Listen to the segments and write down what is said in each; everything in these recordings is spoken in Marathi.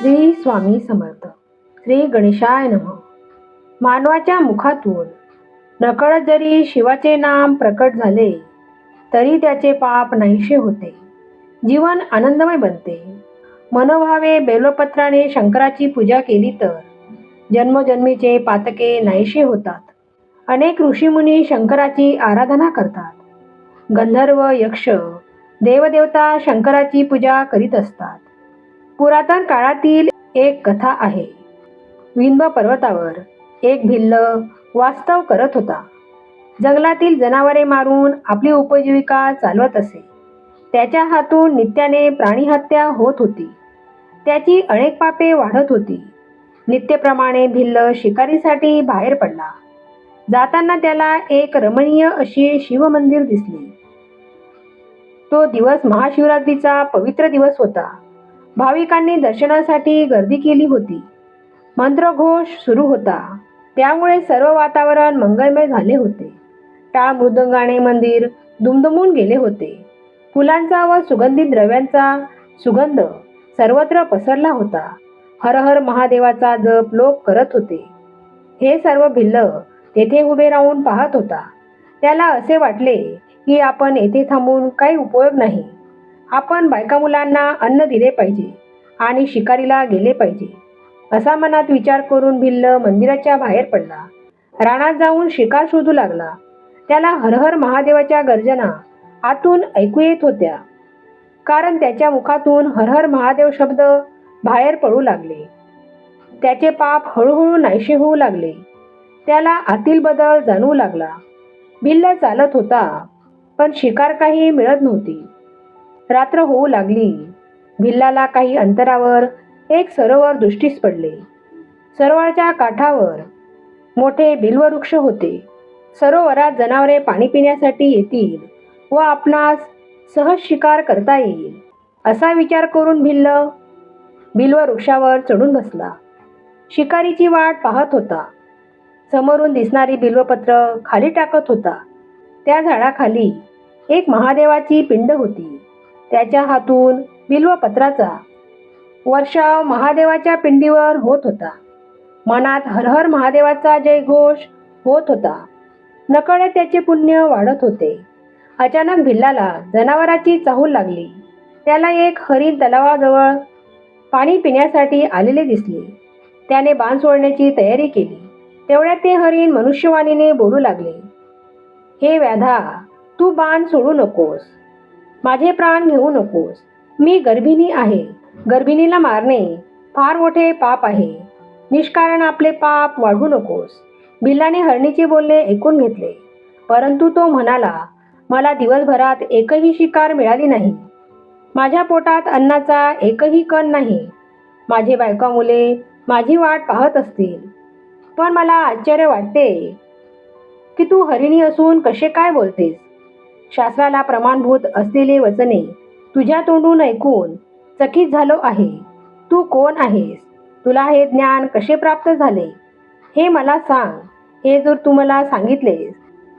श्री स्वामी समर्थ. श्री गणेशाय नम. मानवाच्या मुखातून नकळत जरी शिवाचे नाम प्रकट झाले तरी त्याचे पाप नाहीसे होते. जीवन आनंदमय बनते. मनोभावे बेलपत्राने शंकराची पूजा केली तर जन्मजन्मीचे पातके नाहीसे होतात. अनेक ऋषीमुनी शंकराची आराधना करतात. गंधर्व यक्ष देवदेवता शंकराची पूजा करीत असतात. पुरातन काळातील एक कथा आहे. विंध्य पर्वतावर एक भिल्ल वास्तव करत होता. जंगलातील जनावरे मारून आपली उपजीविका चालवत असे. त्याच्या हातून नित्याने प्राणीहत्या होत होती. त्याची अनेक पापे वाढत होती. नित्यप्रमाणे भिल्ल शिकारीसाठी बाहेर पडला. जाताना त्याला एक रमणीय अशी शिवमंदिर दिसले. तो दिवस महाशिवरात्रीचा पवित्र दिवस होता. भाविकांनी दर्शनासाठी गर्दी केली होती. मंत्रघोष सुरू होता. त्यामुळे सर्व वातावरण मंगलमय झाले होते. टाळ मृदंगाने मंदिर दुमदुमून गेले होते. फुलांचा व सुगंधित द्रव्यांचा सुगंध सर्वत्र पसरला होता. हर हर महादेवाचा जप लोक करत होते. हे सर्व भिल्ल तेथे उभे राहून पाहत होता. त्याला असे वाटले की आपण येथे थांबून काही उपयोग नाही. आपण बायका मुलांना अन्न दिले पाहिजे आणि शिकारीला गेले पाहिजे. असा मनात विचार करून भिल्ल मंदिराच्या बाहेर पडला. रानात जाऊन शिकार शोधू लागला. त्याला हरहर महादेवाच्या गर्जना आतून ऐकू येत होत्या. कारण त्याच्या मुखातून हरहर महादेव शब्द बाहेर पडू लागले. त्याचे पाप हळूहळू नाहीसे होऊ लागले. त्याला आतील बदल जाणवू लागला. भिल्ल चालत होता पण शिकार काही मिळत नव्हती. रात्र होऊ लागली. भिल्लाला काही अंतरावर एक सरोवर दृष्टीस पडले. सरोवराच्या काठावर मोठे बिल्ववृक्ष होते. सरोवरात जनावरे पाणी पिण्यासाठी येतील व आपणास सहज शिकार करता येईल असा विचार करून भिल्ल बिल्ववृक्षावर चढून बसला. शिकारीची वाट पाहत होता. समोरून दिसणारी बिल्वपत्र खाली टाकत होता. त्या झाडाखाली एक महादेवाची पिंड होती. त्याच्या हातून बिल्वपत्राचा वर्षाव महादेवाच्या पिंडीवर होत होता. मनात हरहर महादेवाचा जयघोष होत होता. नकळत त्याचे पुण्य वाढत होते. अचानक भिल्लाला जनावराची चाहूल लागली. त्याला एक हरिण तलावाजवळ पाणी पिण्यासाठी आलेले दिसले. त्याने बाण सोडण्याची तयारी केली. तेवढ्यात ते हरिण मनुष्यवाणीने बोलू लागले हे व्याधा तू बाण सोडू नकोस. माझे प्राण घेऊ नकोस. मी गर्भिणी आहे. गर्भिणीला मारणे फार मोठे पाप आहे. निष्कारण आपले पाप वाढू नकोस. बिल्लाने हरणीचे बोलणे ऐकून घेतले. परंतु तो म्हणाला मला दिवसभरात एकही शिकार मिळाली नाही. माझ्या पोटात अन्नाचा एकही कण नाही. माझे बायका मुले माझी वाट पाहत असतील. पण मला आश्चर्य वाटते की तू हरिणी असून कसे काय बोलतेस? शास्त्राला प्रमाणभूत असलेले वचने तुझ्या तोंडून ऐकून चकित झालो आहे. तू कोण आहेस? तुला हे ज्ञान कसे प्राप्त झाले? हे मला सांग. हे जर तू मला सांगितलेस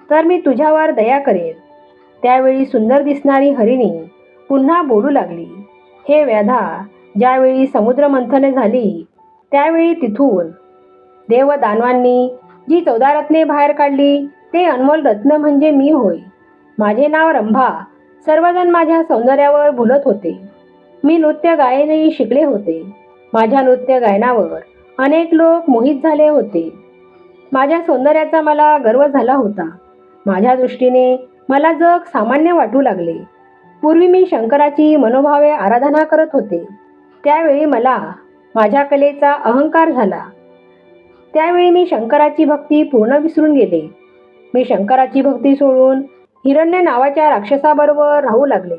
तर मी तुझ्यावर दया करेन. त्यावेळी सुंदर दिसणारी हरिणी पुन्हा बोलू लागली. हे व्याधा ज्यावेळी समुद्रमंथने झाली त्यावेळी तिथून देवदानवांनी जी चौदा रत्ने बाहेर काढली ते अनमोल रत्न म्हणजे मी होय. माझे नाव रंभा. सर्वजण माझ्या सौंदर्यावर बोलत होते. मी नृत्य गायनही शिकले होते. माझ्या नृत्य गायनावर अनेक लोक मोहित झाले होते. माझ्या सौंदर्याचा मला गर्व झाला होता. माझ्या दृष्टीने मला जग सामान्य वाटू लागले. पूर्वी मी शंकराची मनोभावे आराधना करत होते. त्यावेळी मला माझ्या कलेचा अहंकार झाला. त्यावेळी मी शंकराची भक्ती पूर्ण विसरून गेले. मी शंकराची भक्ती सोडून हिरण्य नावाच्या राक्षसाबरोबर राहू लागले.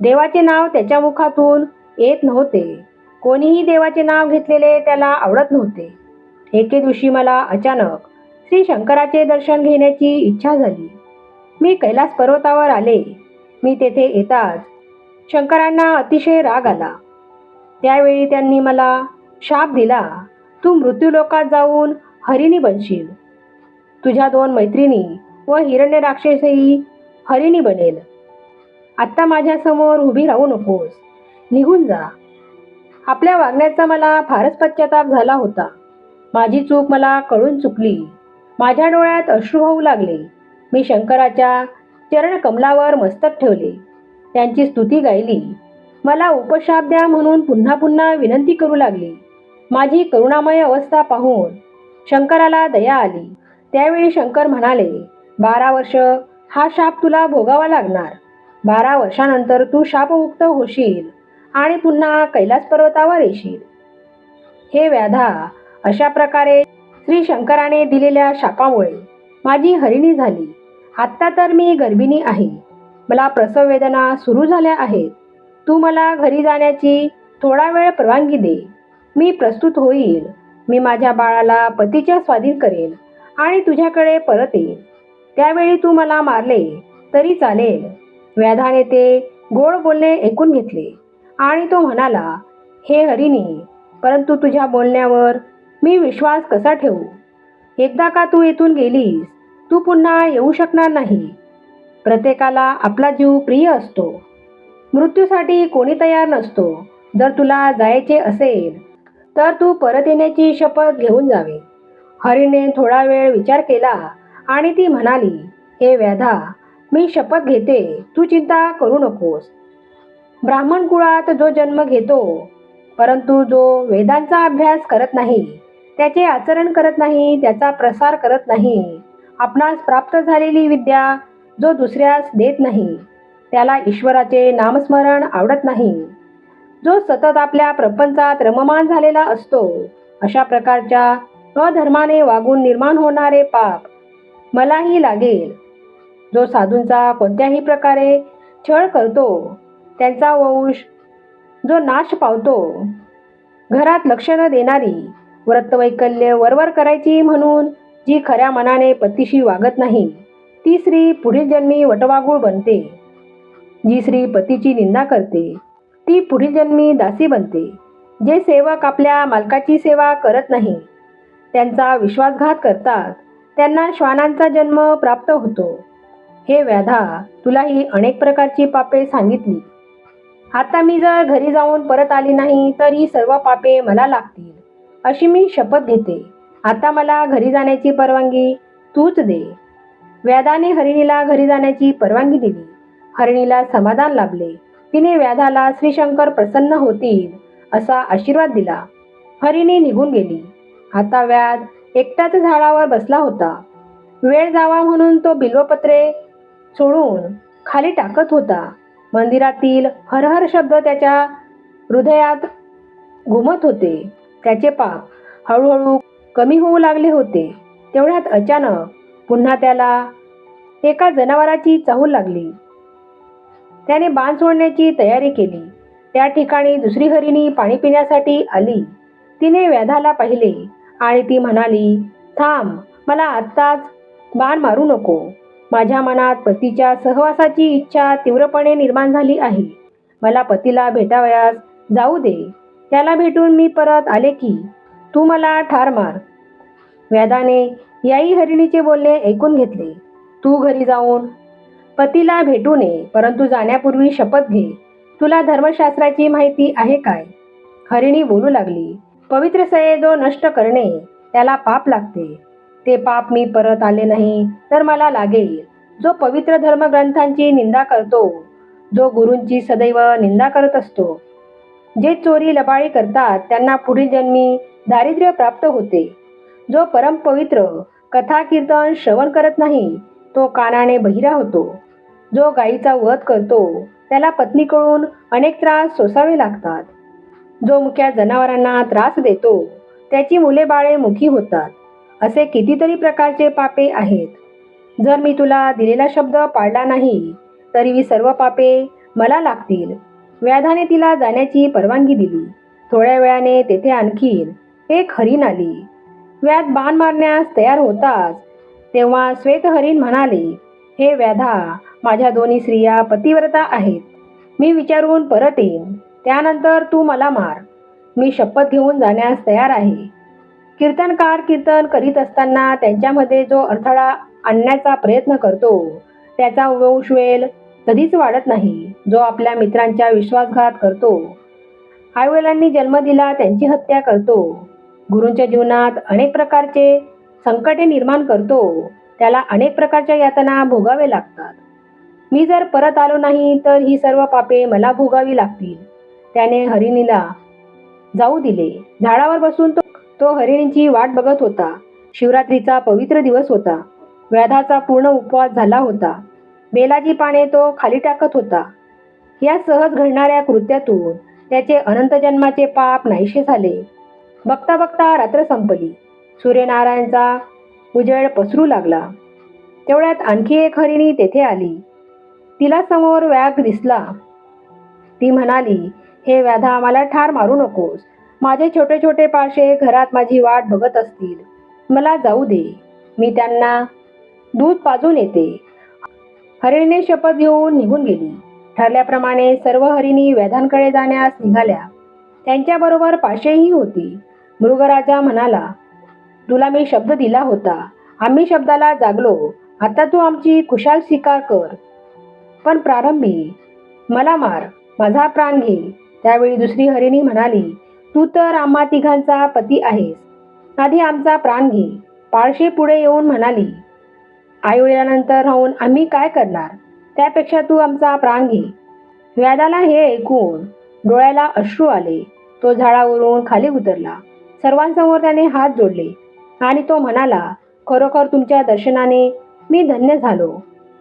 देवाचे नाव त्याच्या मुखातून येत नव्हते. कोणीही देवाचे नाव घेतलेले त्याला आवडत नव्हते. एके दिवशी मला अचानक श्री शंकराचे दर्शन घेण्याची इच्छा झाली. मी कैलास पर्वतावर आले. मी तेथे येताच शंकरांना अतिशय राग आला. त्यावेळी त्यांनी मला शाप दिला तू मृत्यूलोकात जाऊन हरिणी बनशील. तुझ्या दोन मैत्रिणी व हिरण्य राक्षसही हरिणी बनेल. आत्ता माझ्यासमोर उभी राहू नकोस. निघून जा. आपल्या वागण्याचा मला फारच पश्चाताप झाला होता. माझी चूक मला कळून चुकली. माझ्या डोळ्यात अश्रू होऊ लागले. मी शंकराच्या चरणकमलावर मस्तक ठेवले. त्यांची स्तुती गायली. मला उपशाप द्या म्हणून पुन्हा पुन्हा विनंती करू लागली. माझी करुणामय अवस्था पाहून शंकराला दया आली. त्यावेळी शंकर म्हणाले बारा वर्ष हा शाप तुला भोगावा लागणार. बारा वर्षानंतर तू शापमुक्त होशील आणि पुन्हा कैलास पर्वतावर येशील. हे व्याधा अशा प्रकारे श्री शंकराने दिलेल्या शापामुळे माझी हरिणी झाली. आत्ता तर मी गर्भिणी आहे. मला प्रसव वेदना सुरू झाल्या आहेत. तू मला घरी जाण्याची थोडा वेळ परवानगी दे. मी प्रस्तुत होईल. मी माझ्या बाळाला पतीच्या स्वाधीन करेन आणि तुझ्याकडे परत येईन त्यावेळी तू मला मारले तरी चालेल. व्याधाने ते गोड बोलणे ऐकून घेतले. आणि तो म्हणाला हे हरिणी परंतु तुझ्या बोलण्यावर मी विश्वास कसा ठेवू? एकदा का तू येथून गेलीस तू पुन्हा येऊ शकणार नाही. प्रत्येकाला आपला जीव प्रिय असतो. मृत्यूसाठी कोणी तयार नसतो. जर तुला जायचे असेल तर तू परत येण्याची शपथ घेऊन जावे. हरीने थोडा वेळ विचार केला आणि ती म्हणाली हे व्याधा मी शपथ घेते तू चिंता करू नकोस. ब्राह्मण कुळात जो जन्म घेतो परंतु जो वेदांचा अभ्यास करत नाही त्याचे आचरण करत नाही त्याचा प्रसार करत नाही आपणास प्राप्त झालेली विद्या जो दुसऱ्यास देत नाही त्याला ईश्वराचे नामस्मरण आवडत नाही. जो सतत आपल्या प्रपंचात रममान झालेला असतो अशा प्रकारच्या अधर्माने वागून निर्माण होणारे पाप मलाही लागेल. जो साधूंचा कोणत्याही प्रकारे छळ करतो त्यांचा वंश जो नाश पावतो घरात लक्ष न देणारी व्रतवैकल्य वरवर करायची म्हणून जी खऱ्या मनाने पतीशी वागत नाही ती स्त्री पुढील जन्मी वटवागूळ बनते. जी स्त्री पतीची निंदा करते ती पुढील जन्मी दासी बनते. जे सेवक आपल्या मालकाची सेवा करत नाही त्यांचा विश्वासघात करतात. त्यांना श्वानांचा जन्म प्राप्त होतो. हे व्याधा तुला ही अनेक प्रकारची पापे सांगितली. आता मी जर घरी जाऊन परत आली नाही तर ही सर्व पापे मला लागतील अशी मी शपथ घेते. आता मला घरी जाण्याची परवानगी तूच दे. व्याधाने हरिणीला घरी जाण्याची परवानगी दिली. हरिणीला समाधान लाभले. तिने व्याधाला श्रीशंकर प्रसन्न होतील असा आशीर्वाद दिला. हरिणी निघून गेली. आता व्याध एकटाच झाडावर बसला होता. वेळ जावा म्हणून तो बिल्वपत्रे सोडून खाली टाकत होता. मंदिरातील हरहर शब्द त्याच्या हृदयात घुमत होते. त्याचे पाप हळूहळू कमी होऊ लागले होते. तेवढ्यात अचानक पुन्हा त्याला एका जनावराची चाहूल लागली. त्याने बाण सोडण्याची तयारी केली. त्या ठिकाणी दुसरी हरिणी पाणी पिण्यासाठी आली. तिने व्याधाला पाहिले. आणि ती म्हणाली थांब मला आत्ताच बाण मारू नको. माझ्या मनात पतीच्या सहवासाची इच्छा तीव्रपणे निर्माण झाली आहे. मला पतीला भेटावयास जाऊ दे. त्याला भेटून मी परत आले की. तू मला ठार मार. व्यादाने याही हरिणीचे बोलणे ऐकून घेतले. तू घरी जाऊन पतीला भेटू नये परंतु जाण्यापूर्वी शपथ घे. तुला धर्मशास्त्राची माहिती आहे काय? हरिणी बोलू लागली. पवित्र सयेदो नष्ट करणे त्याला पाप लागते. ते पाप मी परत आले नाही तर मला लागेल. जो पवित्र धर्मग्रंथांची निंदा करतो जो गुरूंची सदैव निंदा करत असतो. जे चोरी लबाळी करतात त्यांना पुढील जन्मी दारिद्र्य प्राप्त होते. जो परमपवित्र कथा कीर्तन श्रवण करत नाही तो कानाने बहिरा होतो. जो गायीचा वध करतो त्याला पत्नीकडून अनेक त्रास सोसावे लागतात. जो मुख्या जनावरांना त्रास देतो त्याची मुले बाळे मुखी होतात असे कितीतरी प्रकारचे पापे आहेत. जर मी तुला दिलेला शब्द पाळला नाही तरी ही सर्व पापे मला लागतील. व्याधाने तिला जाण्याची परवानगी दिली. थोड्या वेळाने तेथे आणखीन एक हरिण आली. व्याध बाण मारण्यास तयार होताच तेव्हा श्वेत हरिण म्हणाले हे व्याधा माझ्या दोन्ही स्त्रिया पतिव्रता आहेत. मी विचारून परत येईन त्यानंतर तू मला मार. मी शपथ घेऊन जाण्यास तयार आहे. कीर्तनकार कीर्तन करीत असताना त्यांच्यामध्ये जो अडथळा आणण्याचा प्रयत्न करतो त्याचा वंशवेल कधीच वाढत नाही जो आपल्या मित्रांच्या विश्वासघात करतो. आईवडिलांनी जन्म दिला त्यांची हत्या करतो. गुरूंच्या जीवनात अनेक प्रकारचे संकटे निर्माण करतो. त्याला अनेक प्रकारच्या यातना भोगावे लागतात. मी जर परत आलो नाही तर ही सर्व पापे मला भोगावी लागतील. त्याने हरिणीला जाऊ दिले. झाडावर बसून तो तो हरिणीची वाट बघत होता. शिवरात्रीचा पवित्र दिवस होता. व्याधाचा पूर्ण उपवास झाला होता. बेलाची पाने तो खाली टाकत होता. या सहज घडणाऱ्या कृत्यातून त्याचे अनंत जन्माचे पाप नाहीसे झाले. बघता बघता रात्र संपली. सूर्यनारायणचा उजेड पसरू लागला. तेवढ्यात आणखी एक हरिणी तेथे आली. तिला समोर व्याघ दिसला. ती म्हणाली हे व्याधा मला ठार मारू नकोस. माझे छोटे छोटे पाशे घरात माझी वाट बघत असतील. मला जाऊ दे. मी त्यांना दूध पाजून येते. हरिणीने शपथ घेऊन निघून गेली. ठरल्याप्रमाणे सर्व हरिणी व्याधांकडे जाण्यास निघाल्या. त्यांच्याबरोबर पाशेही होती. मृगराजा म्हणाला तुला मी शब्द दिला होता. आम्ही शब्दाला जागलो. आता तू आमची कुशाल स्वीकार कर. पण प्रारंभी मला मार. माझा प्राण घे. त्यावेळी दुसरी हरिणी म्हणाली तू तर आम्हा तिघांचा पती आहेस. आधी आमचा प्राण घे. पाळशी पुढे येऊन म्हणाली आईवडिलानंतर राहून आम्ही काय करणार? त्यापेक्षा तू आमचा प्राण घे. व्यादाला हे ऐकून डोळ्याला अश्रू आले. तो झाडावरून खाली उतरला. सर्वांसमोर त्याने हात जोडले आणि तो म्हणाला खरोखर तुमच्या दर्शनाने मी धन्य झालो.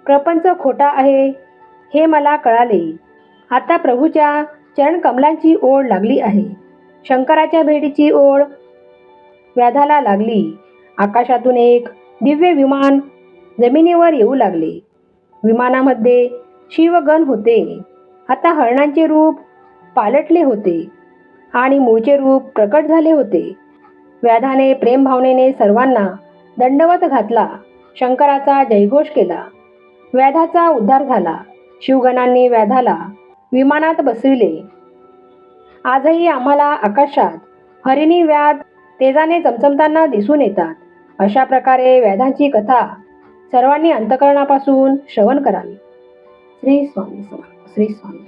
प्रपंच खोटा आहे हे मला कळाले. आता प्रभूच्या चरण कमलांची ओढ लागली आहे. शंकराच्या भेटीची ओढ व्याधाला लागली. आकाशातून एक दिव्य विमान जमिनीवर येऊ लागले. विमानामध्ये शिवगण होते. आता हरणांचे रूप पालटले होते आणि मूळचे रूप प्रकट झाले होते. व्याधाने प्रेमभावनेने सर्वांना दंडवत घातला. शंकराचा जयघोष केला. व्याधाचा उद्धार झाला. शिवगणांनी व्याधाला विमानात बसविले. आजही आम्हाला आकाशात हरिणी व्याध तेजाने चमचमताना दिसून येतात. अशा प्रकारे व्याधांची कथा सर्वांनी अंतकरणापासून श्रवण करावी. श्री स्वामी समर्थ श्री स्वामी